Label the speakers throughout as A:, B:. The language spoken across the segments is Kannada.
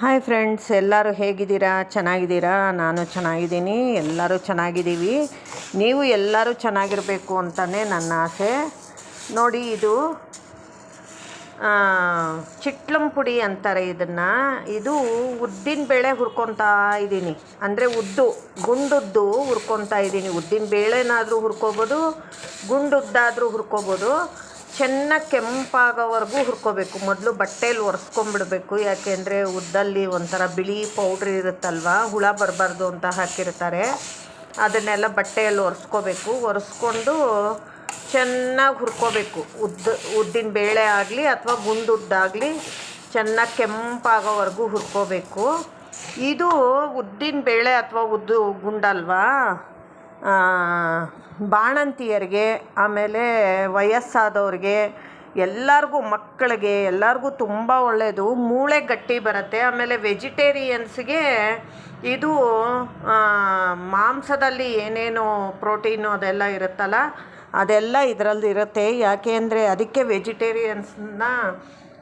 A: ಹಾಯ್ ಫ್ರೆಂಡ್ಸ್ ಎಲ್ಲರೂ ಹೇಗಿದ್ದೀರಾ? ಚೆನ್ನಾಗಿದ್ದೀರಾ? ನಾನು ಚೆನ್ನಾಗಿದ್ದೀನಿ. ಎಲ್ಲರೂ ಚೆನ್ನಾಗಿದ್ದೀವಿ. ನೀವು ಎಲ್ಲರೂ ಚೆನ್ನಾಗಿರಬೇಕು ಅಂತಲೇ ನನ್ನ ಆಸೆ. ನೋಡಿ ಇದು ಚಿಟ್ಲಂ ಪುಡಿ ಅಂತಾರೆ ಇದನ್ನು. ಇದು ಉದ್ದಿನ ಬೇಳೆ ಹುರ್ಕೊತಾ ಇದ್ದೀನಿ ಅಂದರೆ ಉದ್ದು, ಗುಂಡುದ್ದು ಹುರ್ಕೊತಾ ಇದ್ದೀನಿ ಉದ್ದಿನ ಬೇಳೆನಾದರೂ ಹುರ್ಕೋಬೋದು, ಗುಂಡುದ್ದಾದರೂ ಹುರ್ಕೋಬೋದು. ಚೆನ್ನಾಗಿ ಕೆಂಪಾಗೋವರೆಗೂ ಹುರ್ಕೋಬೇಕು. ಮೊದಲು ಬಟ್ಟೆಯಲ್ಲಿ ಒರೆಸ್ಕೊಂಬಿಡ್ಬೇಕು. ಯಾಕೆಂದರೆ ಉದ್ದಲ್ಲಿ ಒಂಥರ ಬಿಳಿ ಪೌಡ್ರ್ ಇರುತ್ತಲ್ವ? ಹುಳ ಬರಬಾರ್ದು ಅಂತ ಹಾಕಿರ್ತಾರೆ. ಅದನ್ನೆಲ್ಲ ಬಟ್ಟೆಯಲ್ಲಿ ಒರೆಸ್ಕೋಬೇಕು. ಒರೆಸ್ಕೊಂಡು ಚೆನ್ನಾಗಿ ಹುರ್ಕೋಬೇಕು. ಉದ್ದ, ಉದ್ದಿನ ಬೇಳೆ ಆಗಲಿ ಅಥವಾ ಗುಂಡುದ್ದಾಗಲಿ ಚೆನ್ನಾಗಿ ಕೆಂಪಾಗೋವರೆಗೂ ಹುರ್ಕೋಬೇಕು. ಇದು ಉದ್ದಿನ ಬೇಳೆ ಅಥವಾ ಉದ್ದು ಗುಂಡಲ್ವಾ? ಬಾಣಂತಿಯರಿಗೆ, ಆಮೇಲೆ ವಯಸ್ಸಾದವ್ರಿಗೆ, ಎಲ್ಲರಿಗೂ ಮಕ್ಕಳಿಗೆ, ಎಲ್ಲರಿಗೂ ತುಂಬ ಒಳ್ಳೆಯದು ಮೂಳೆ ಗಟ್ಟಿ ಬರುತ್ತೆ. ಆಮೇಲೆ ವೆಜಿಟೇರಿಯನ್ಸ್ಗೆ ಇದು ಮಾಂಸದಲ್ಲಿ ಏನೇನು ಪ್ರೋಟೀನು ಅದೆಲ್ಲ ಇರುತ್ತಲ್ಲ, ಅದೆಲ್ಲ ಇದರಲ್ಲಿ ಇರುತ್ತೆ. ಯಾಕೆ ಅಂದರೆ ಅದಕ್ಕೆ ವೆಜಿಟೇರಿಯನ್ಸ್ನ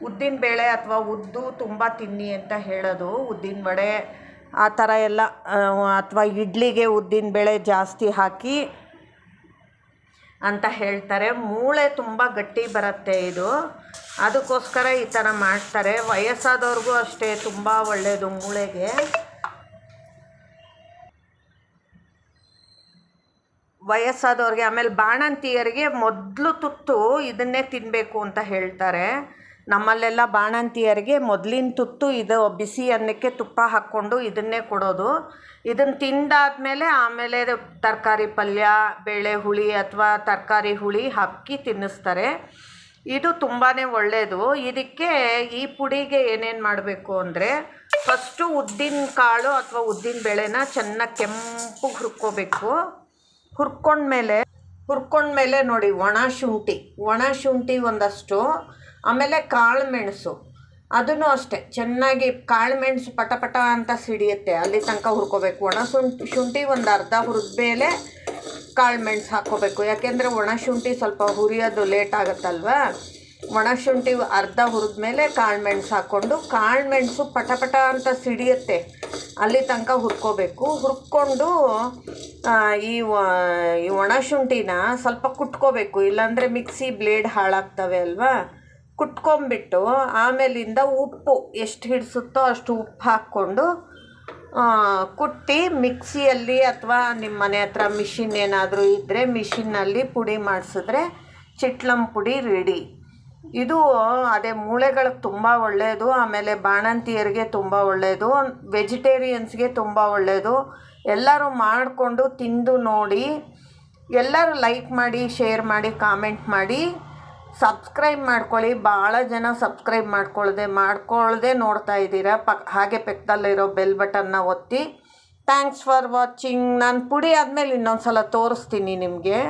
A: ಉದ್ದಿನ ಬೇಳೆ ಅಥವಾ ಉದ್ದು ತುಂಬ ತಿನ್ನಿ ಅಂತ ಹೇಳೋದು. ಉದ್ದಿನ ವಡೆ ಆ ಥರ ಎಲ್ಲ ಅಥವಾ ಇಡ್ಲಿಗೆ ಉದ್ದಿನ ಬೇಳೆ ಜಾಸ್ತಿ ಹಾಕಿ ಅಂತ ಹೇಳ್ತಾರೆ. ಮೂಳೆ ತುಂಬ ಗಟ್ಟಿ ಬರುತ್ತೆ ಇದು. ಅದಕ್ಕೋಸ್ಕರ ಈ ಥರ ಮಾಡ್ತಾರೆ. ವಯಸ್ಸಾದವ್ರಿಗೂ ಅಷ್ಟೇ, ತುಂಬ ಒಳ್ಳೆಯದು ಮೂಳೆಗೆ. ವಯಸ್ಸಾದವ್ರಿಗೆ, ಆಮೇಲೆ ಬಾಣಂತಿಯರಿಗೆ ಮೊದಲು ತುತ್ತು ಇದನ್ನೇ ತಿನ್ನಬೇಕು ಅಂತ ಹೇಳ್ತಾರೆ. ನಮ್ಮಲ್ಲೆಲ್ಲ ಬಾಣಂತಿಯರಿಗೆ ಮೊದಲಿನ ತುತ್ತು ಇದು ಬಿಸಿ ಅನ್ನಕ್ಕೆ ತುಪ್ಪ ಹಾಕ್ಕೊಂಡು ಇದನ್ನೇ ಕೊಡೋದು. ಇದನ್ನು ತಿಂದಾದಮೇಲೆ ಆಮೇಲೆ ತರಕಾರಿ ಪಲ್ಯ, ಬೇಳೆ ಹುಳಿ ಅಥವಾ ತರಕಾರಿ ಹುಳಿ ಹಾಕಿ ತಿನ್ನಿಸ್ತಾರೆ. ಇದು ತುಂಬಾ ಒಳ್ಳೆಯದು ಇದಕ್ಕೆ ಈ ಪುಡಿಗೆ ಏನೇನು ಮಾಡಬೇಕು ಅಂದರೆ ಫಸ್ಟು ಉದ್ದಿನ ಕಾಳು ಅಥವಾ ಉದ್ದಿನ ಬೇಳೆನ ಚೆನ್ನಾಗಿ ಕೆಂಪು ಹುರ್ಕೋಬೇಕು. ಹುರ್ಕೊಂಡ್ಮೇಲೆ ಹುರ್ಕೊಂಡ್ಮೇಲೆ ನೋಡಿ ಒಣ ಶುಂಠಿ. ಒಣ ಶುಂಠಿ ಒಂದಷ್ಟು. ಆಮೇಲೆ ಕಾಳು ಮೆಣಸು. ಅದನ್ನು ಅಷ್ಟೇ. ಚೆನ್ನಾಗಿ ಕಾಳು ಮೆಣಸು ಪಟ ಪಟ ಅಂತ ಸಿಡಿಯುತ್ತೆ. ಅಲ್ಲಿ ತನಕ ಹುರ್ಕೋಬೇಕು. ಒಣ ಶುಂಠಿ ಶುಂಠಿ ಒಂದು ಅರ್ಧ ಹುರಿದ್ಮೇಲೆ ಕಾಳು ಮೆಣಸು ಹಾಕ್ಕೋಬೇಕು. ಯಾಕೆಂದರೆ ಒಣ ಶುಂಠಿ ಸ್ವಲ್ಪ ಹುರಿಯೋದು ಲೇಟ್ ಆಗುತ್ತಲ್ವ? ಒಣ ಶುಂಠಿ ಅರ್ಧ ಹುರಿದ್ಮೇಲೆ ಕಾಳು ಮೆಣಸು ಹಾಕ್ಕೊಂಡು ಕಾಳು ಮೆಣಸು ಪಟ ಪಟ ಅಂತ ಸಿಡಿಯುತ್ತೆ. ಅಲ್ಲಿ ತನಕ ಹುರ್ಕೋಬೇಕು. ಹುರ್ಕೊಂಡು ಈ ಒಣ ಶುಂಠಿನ ಸ್ವಲ್ಪ ಕುಟ್ಕೋಬೇಕು. ಇಲ್ಲಾಂದರೆ ಮಿಕ್ಸಿ ಬ್ಲೇಡ್ ಹಾಳಾಗ್ತವೆ ಅಲ್ವಾ? ಕುಟ್ಕೊಂಬಿಟ್ಟು ಆಮೇಲಿಂದ ಉಪ್ಪು ಎಷ್ಟು ಹಿಡಿಸುತ್ತೋ ಅಷ್ಟು ಉಪ್ಪು ಹಾಕ್ಕೊಂಡು ಕುಟ್ಟಿ ಮಿಕ್ಸಿಯಲ್ಲಿ ಅಥವಾ ನಿಮ್ಮ ಮನೆ ಹತ್ರ ಮಿಷಿನ್ ಏನಾದರೂ ಇದ್ದರೆ ಮಿಷಿನ್ನಲ್ಲಿ ಪುಡಿ ಮಾಡಿಸಿದ್ರೆ ಚಿಟ್ಲಂ ಪುಡಿ ರೆಡಿ ಇದು ಅದೇ ಮೂಳೆಗಳಿಗೆ ತುಂಬ ಒಳ್ಳೆಯದು ಆಮೇಲೆ ಬಾಣಂತಿಯರಿಗೆ ತುಂಬ ಒಳ್ಳೆಯದು ವೆಜಿಟೇರಿಯನ್ಸ್ಗೆ ತುಂಬ ಒಳ್ಳೆಯದು ಎಲ್ಲರೂ ಮಾಡಿಕೊಂಡು ತಿಂದು ನೋಡಿ, ಎಲ್ಲರೂ ಲೈಕ್ ಮಾಡಿ ಶೇರ್ ಮಾಡಿ ಕಾಮೆಂಟ್ ಮಾಡಿ. ಸಬ್ಸ್ಕ್ರೈಬ್ ಮಾಡ್ಕೊಳ್ಳಿ. ಭಾಳ ಜನ ಸಬ್ಸ್ಕ್ರೈಬ್ ಮಾಡ್ಕೊಳ್ಳದೆ ಮಾಡ್ಕೊಳ್ಳದೆ ನೋಡ್ತಾ ಇದ್ದೀರಾ. ಪಕ್, ಹಾಗೆ ಪಕ್ಕದಲ್ಲಿರೋ ಬೆಲ್ ಬಟನ್ನ ಒತ್ತಿ. Thanks for watching. ನಾನು ಪುಡಿ ಆದಮೇಲೆ ಇನ್ನೊಂದು ಸಲ ತೋರಿಸ್ತೀನಿ ನಿಮಗೆ.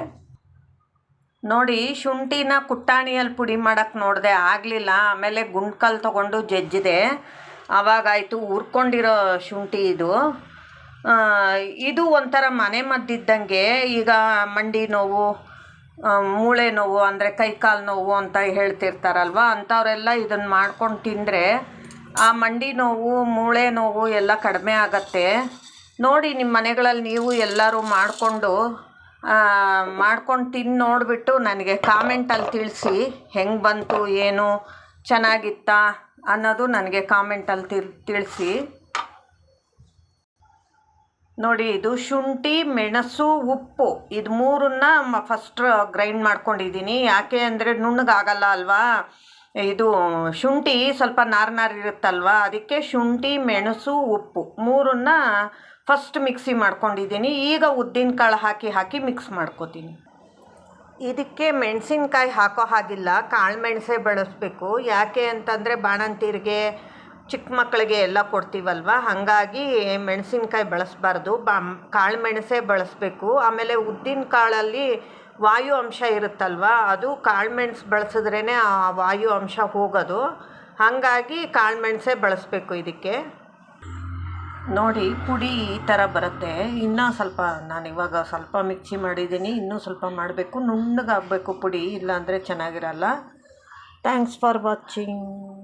A: ನೋಡಿ, ಶುಂಠಿನ ಕುಟ್ಟಾಣಿಯಲ್ಲಿ ಪುಡಿ ಮಾಡೋಕ್ಕೆ ನೋಡಿದೆ, ಆಗಲಿಲ್ಲ. ಆಮೇಲೆ ಗುಂಡ್ಕಲ್ ತೊಗೊಂಡು ಜಜ್ಜಿದೆ. ಆವಾಗಾಯಿತು ಹುರ್ಕೊಂಡಿರೋ ಶುಂಠಿ ಇದು. ಇದು ಒಂಥರ ಮನೆ ಮದ್ದಿದ್ದಂಗೆ. ಈಗ ಮಂಡಿ ನೋವು ಮೂಳೆ ನೋವು, ಅಂದರೆ ಕೈಕಾಲು ನೋವು ಅಂತ ಹೇಳ್ತಿರ್ತಾರಲ್ವ? ಅಂಥವರೆಲ್ಲ ಇದನ್ನು ಮಾಡ್ಕೊಂಡು ತಿಂದರೆ ಆ ಮಂಡಿ ನೋವು, ಮೂಳೆ ನೋವು ಎಲ್ಲ ಕಡಿಮೆ ಆಗತ್ತೆ. ನೋಡಿ ನಿಮ್ಮ ಮನೆಗಳಲ್ಲಿ ನೀವು ಎಲ್ಲರೂ ಮಾಡಿಕೊಂಡು ಮಾಡ್ಕೊಂಡು ತಿಂದು ನೋಡಿಬಿಟ್ಟು ನನಗೆ ಕಾಮೆಂಟಲ್ಲಿ ತಿಳಿಸಿ. ಹೆಂಗೆ ಬಂತು, ಏನು, ಚೆನ್ನಾಗಿತ್ತಾ ಅನ್ನೋದು ನನಗೆ ಕಾಮೆಂಟಲ್ಲಿ ತಿಳ್, ತಿಳಿಸಿ. ನೋಡಿ, ಇದು ಶುಂಠಿ, ಮೆಣಸು, ಉಪ್ಪು. ಇದು ಮೂರನ್ನ ಫಸ್ಟ್ ಗ್ರೈಂಡ್ ಮಾಡ್ಕೊಂಡಿದ್ದೀನಿ. ಯಾಕೆ ಅಂದರೆ ನುಣ್ಣಗಾಗಲ್ಲ ಅಲ್ವಾ? ಇದು ಶುಂಠಿ ಸ್ವಲ್ಪ ನಾರು ನಾರು ಇರುತ್ತಲ್ವ? ಅದಕ್ಕೆ ಶುಂಠಿ, ಮೆಣಸು, ಉಪ್ಪು ಮೂರನ್ನ ಫಸ್ಟ್ ಮಿಕ್ಸಿ ಮಾಡ್ಕೊಂಡಿದ್ದೀನಿ. ಈಗ ಉದ್ದಿನ ಕಾಳು ಹಾಕಿ ಹಾಕಿ ಮಿಕ್ಸ್ ಮಾಡ್ಕೋತೀನಿ. ಇದಕ್ಕೆ ಮೆಣಸಿನ್ಕಾಯಿ ಹಾಕೋ ಹಾಗಿಲ್ಲ. ಕಾಳು ಮೆಣಸೇ ಬಳಸಬೇಕು. ಯಾಕೆ ಅಂತಂದರೆ ಬಾಣಂತಿರಿಗೆ ಚಿಕ್ಕ ಮಕ್ಕಳಿಗೆ ಎಲ್ಲ ಕೊಡ್ತೀವಲ್ವ? ಹಾಗಾಗಿ ಮೆಣಸಿನ್ಕಾಯಿ ಬಳಸಬಾರ್ದು. ಬಾ, ಕಾಳು ಮೆಣಸೇ ಬಳಸಬೇಕು. ಆಮೇಲೆ ಉದ್ದಿನ ಕಾಳಲ್ಲಿ ವಾಯು ಅಂಶ ಇರುತ್ತಲ್ವ? ಅದು ಕಾಳು ಮೆಣಸು ಬಳಸಿದ್ರೇ ಆ ವಾಯು ಅಂಶ ಹೋಗೋದು. ಹಾಗಾಗಿ ಕಾಳು ಮೆಣಸೇ ಬಳಸಬೇಕು ಇದಕ್ಕೆ. ನೋಡಿ, ಪುಡಿ ಈ ಥರ ಬರುತ್ತೆ. ಇನ್ನೂ ಸ್ವಲ್ಪ, ನಾನು ಇವಾಗ ಸ್ವಲ್ಪ ಮಿಕ್ಸಿ ಮಾಡಿದ್ದೀನಿ. ಇನ್ನೂ ಸ್ವಲ್ಪ ಮಾಡಬೇಕು. ನುಣ್ಣಗಾಗಬೇಕು ಪುಡಿ. ಇಲ್ಲಾಂದರೆ ಚೆನ್ನಾಗಿರಲ್ಲ. Thanks for watching